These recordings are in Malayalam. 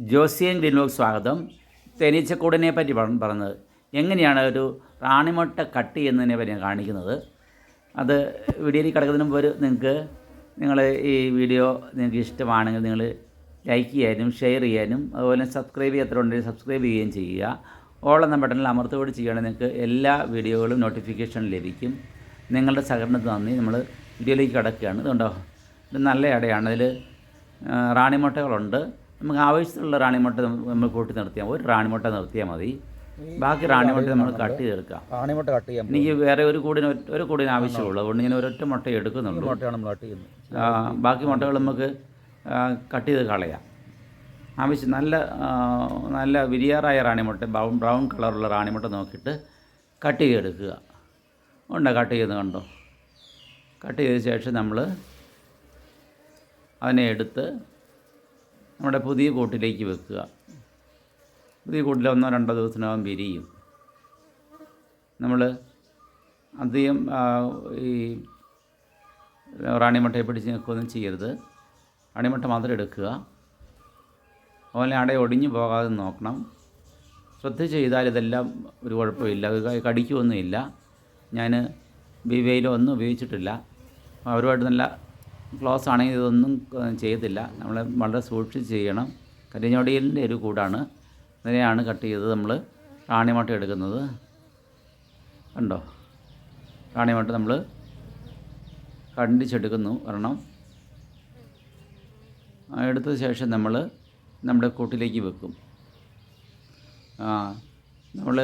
ജോസിയൻ ഗ്രീൻലോക്ക് സ്വാഗതം. തേനീച്ചക്കൂടിനെ പറ്റി പറ- പറഞ്ഞത്. എങ്ങനെയാണ് ഒരു റാണിമുട്ട കട്ടി എന്നതിനെ പറ്റി കാണിക്കുന്നത്. അത് വീഡിയോയിൽ കിടക്കുന്നതിന് മുമ്പ് നിങ്ങൾക്ക് നിങ്ങൾ ഈ വീഡിയോ നിങ്ങൾക്ക് ഇഷ്ടമാണെങ്കിൽ നിങ്ങൾ ലൈക്ക് ചെയ്യാനും ഷെയർ ചെയ്യാനും അതുപോലെ സബ്സ്ക്രൈബ് ചെയ്യാത്തതുണ്ടെങ്കിൽ സബ്സ്ക്രൈബ് ചെയ്യുകയും ചെയ്യുക. ഓൾ എന്ന ബട്ടണിൽ അമർത്തുകൂടി ചെയ്യുകയാണെങ്കിൽ നിങ്ങൾക്ക് എല്ലാ വീഡിയോകളും നോട്ടിഫിക്കേഷൻ ലഭിക്കും. നിങ്ങളുടെ സഹകരണത്തിന് നന്ദി. നമ്മൾ വീഡിയോയിലേക്ക് കിടക്കുകയാണ്. ഇതുണ്ടോ? ഇത് നല്ല ഇടയാണ്. അതിൽ റാണിമുട്ടകളുണ്ട്. നമുക്ക് ആവശ്യത്തിലുള്ള റാണിമുട്ട നമ്മൾ കൂട്ടി നിർത്തിയാൽ ഒരു റാണിമുട്ട നിർത്തിയാൽ മതി. ബാക്കി റാണിമുട്ട നമ്മൾ കട്ട് ചെയ്തെടുക്കാം. റാണിമുട്ട കട്ട് ചെയ്യാം എനിക്ക് വേറെ ഒരു കൂടിന് ഒരു കൂടിന് ആവശ്യമുള്ളൂ. അതുകൊണ്ട് ഞാൻ ഒരൊറ്റ മുട്ട എടുക്കുന്നുള്ളൂ. ബാക്കി മുട്ടകൾ നമുക്ക് കട്ട് ചെയ്ത് കളയാം. ആവശ്യം നല്ല നല്ല വിരിയാറായ റാണിമുട്ട ബ്രൗൺ ബ്രൗൺ കളറുള്ള റാണിമുട്ട നോക്കിയിട്ട് കട്ട് ചെയ്തെടുക്കുക. ഉണ്ടോ? കട്ട് ചെയ്ത് കണ്ടോ? കട്ട് ചെയ്ത ശേഷം നമ്മൾ അതിനെ എടുത്ത് നമ്മുടെ പുതിയ കൂട്ടിലേക്ക് വെക്കുക. പുതിയ കൂട്ടിൽ ഒന്നോ രണ്ടോ ദിവസത്തിനകം വിരിയും. നമ്മൾ അധികം ഈ റാണിമുട്ടയെ പിടിച്ച് നിൽക്കുകയൊന്നും ചെയ്യരുത്. റാണിമുട്ട മാത്രം എടുക്കുക. അതുപോലെ അട ഒടിഞ്ഞു പോകാതെ നോക്കണം. ശ്രദ്ധ ചെയ്താൽ ഇതെല്ലാം ഒരു കുഴപ്പമില്ല. കടിക്കുമൊന്നുമില്ല ഞാൻ ബിവയിലോ ഒന്നും ഉപയോഗിച്ചിട്ടില്ല. അവരുമായിട്ട് നല്ല ക്ലോസ് ആണെങ്കിൽ ഇതൊന്നും ചെയ്തില്ല നമ്മൾ വളരെ സൂക്ഷിച്ച് ചെയ്യണം. കരിഞ്ഞൊടിയലിന്റെ ഒരു കൂടാണ്. ഇതിനെയാണ് കട്ട് ചെയ്തത് നമ്മൾ റാണിമാട്ട് എടുക്കുന്നത്. കണ്ടോ? റാണിമാട്ട് നമ്മൾ കണ്ടിച്ചെടുക്കുന്നു ഒരെണ്ണം. എടുത്ത ശേഷം നമ്മൾ നമ്മുടെ കൂട്ടിലേക്ക് വെക്കും. നമ്മൾ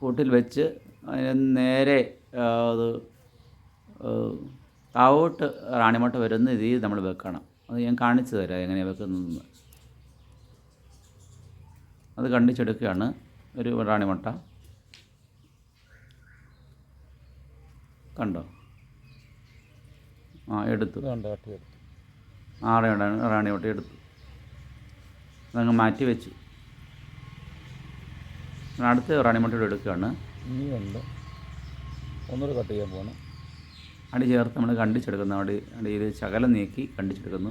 കൂട്ടിൽ വെച്ച് നേരെ അത് താവോട്ട് റാണിമോട്ട് വരുന്ന രീതിയിൽ നമ്മൾ വെക്കണം. അത് ഞാൻ കാണിച്ചു തരാം എങ്ങനെയാണ് വെക്കുന്നതെന്ന്. അത് കണ്ടിച്ചെടുക്കുകയാണ് ഒരു റാണിമുട്ട. കണ്ടോ? ആ എടുത്തു. ആറ് റാണിമുട്ട എടുത്തു. അതങ്ങ് മാറ്റി വെച്ചു. അടുത്ത റാണിമുട്ടയുടെ എടുക്കുകയാണ്. ഇനിയുണ്ട്. ഒന്നുകൂടെ കട്ട് ചെയ്യാൻ പോകണം അടി ചേർത്ത് നമ്മൾ കണ്ടിച്ചെടുക്കുന്നു. അടി അടിയിൽ ശകലം നീക്കി കണ്ടിച്ചെടുക്കുന്നു.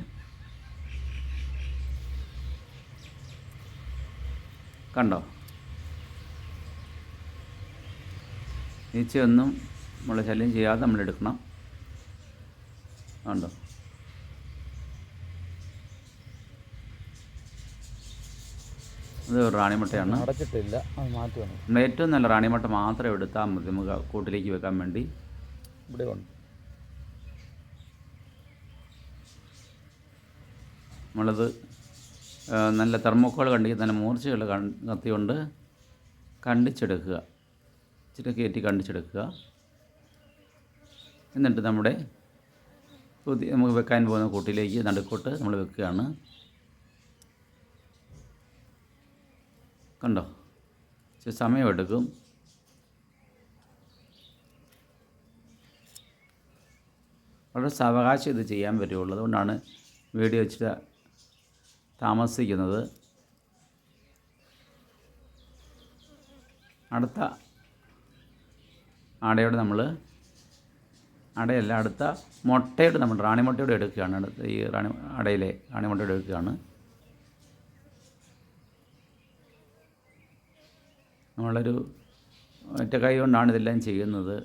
കണ്ടോ? ഈച്ചയൊന്നും നമ്മൾ ശല്യം ചെയ്യാതെ നമ്മൾ എടുക്കണം. കണ്ടോ? ഇത് ഒരു റാണിമുട്ടയാണ്. അടച്ചിട്ടില്ല. അത് നമ്മൾ ഏറ്റവും നല്ല റാണിമുട്ട മാത്രം എടുത്താൽ മതി. നമുക്ക് കൂട്ടിലേക്ക് വെക്കാൻ വേണ്ടി. ഇവിടെ ഉണ്ട്. നമ്മളത് നല്ല തെർമോക്കോൾ കണ്ടിക്ക് നല്ല മൂർച്ചയുള്ള കത്തി കൊണ്ട് കണ്ടിച്ചെടുക്കുക. ഇച്ചിരി കയറ്റി കണ്ടിച്ചെടുക്കുക. എന്നിട്ട് നമ്മുടെ പുതിയ നമുക്ക് വെക്കാൻ പോകുന്ന കൂട്ടിലേക്ക് നടുക്കോട്ട് നമ്മൾ വെക്കുകയാണ്. കണ്ടോ? സമയമെടുക്കും. വളരെ സാവകാശം ഇത് ചെയ്യാൻ പറ്റുള്ളൂ. അതുകൊണ്ടാണ് വീഡിയോ ഇച്ചിരി താമസിക്കുന്നത്. അടുത്ത ആടയോട് നമ്മൾ അടയല്ല അടുത്ത മുട്ടയോട് നമ്മൾ റാണിമുട്ടയോട് എടുക്കുകയാണ്. അടുത്ത ഈ റാണി അടയിലെ റാണിമുട്ടയോട് എടുക്കുകയാണ്. നമ്മളൊരു ഒറ്റ കൈ കൊണ്ടാണ് ഇതെല്ലാം ചെയ്യുന്നത്.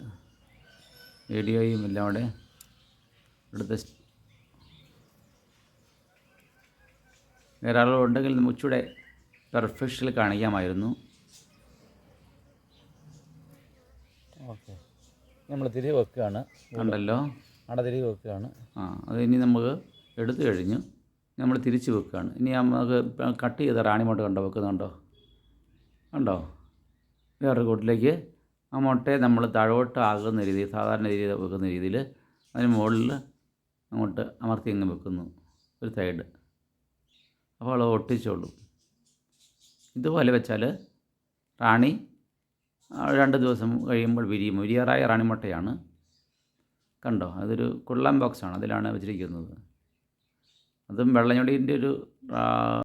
വീഡിയോയും എല്ലാം അവിടെ എടുത്ത് വേറെ നമുക്ക് ഇച്ചൂടെ പെർഫെക്ഷനിൽ കാണിക്കാമായിരുന്നു. ഓക്കെ. നമ്മൾ തിരികെ വെക്കുകയാണ്. ഉണ്ടല്ലോ. അവിടെ തിരികെ വെക്കുകയാണ്. ആ അത് ഇനി നമുക്ക് എടുത്തു കഴിഞ്ഞു. നമ്മൾ തിരിച്ച് വെക്കുകയാണ്. ഇനി നമുക്ക് കട്ട് ചെയ്ത റാണി മുട്ട കണ്ടോ? വെക്കുന്നുണ്ടോ? കണ്ടോ? വേറൊരു കൂട്ടിലേക്ക്. ആ മുട്ടയെ നമ്മൾ താഴോട്ട് ആകുന്ന രീതിയിൽ സാധാരണ രീതിയിൽ വെക്കുന്ന രീതിയിൽ അതിന് മുകളിൽ അങ്ങോട്ട് അമർത്തി അങ്ങ് വെക്കുന്നു. ഒരു സൈഡ് അപ്പോൾ അവൾ ഒട്ടിച്ചോളും. ഇതുപോലെ വെച്ചാൽ റാണി രണ്ട് ദിവസം കഴിയുമ്പോൾ വിരിയും. വിരിയാറായ റാണിമുട്ടയാണ് കണ്ടോ? അതൊരു കുള്ളൻ ബോക്സാണ്. അതിലാണ് വെച്ചിരിക്കുന്നത്. അതും വെള്ളഞ്ഞൊടീന്റെ ഒരു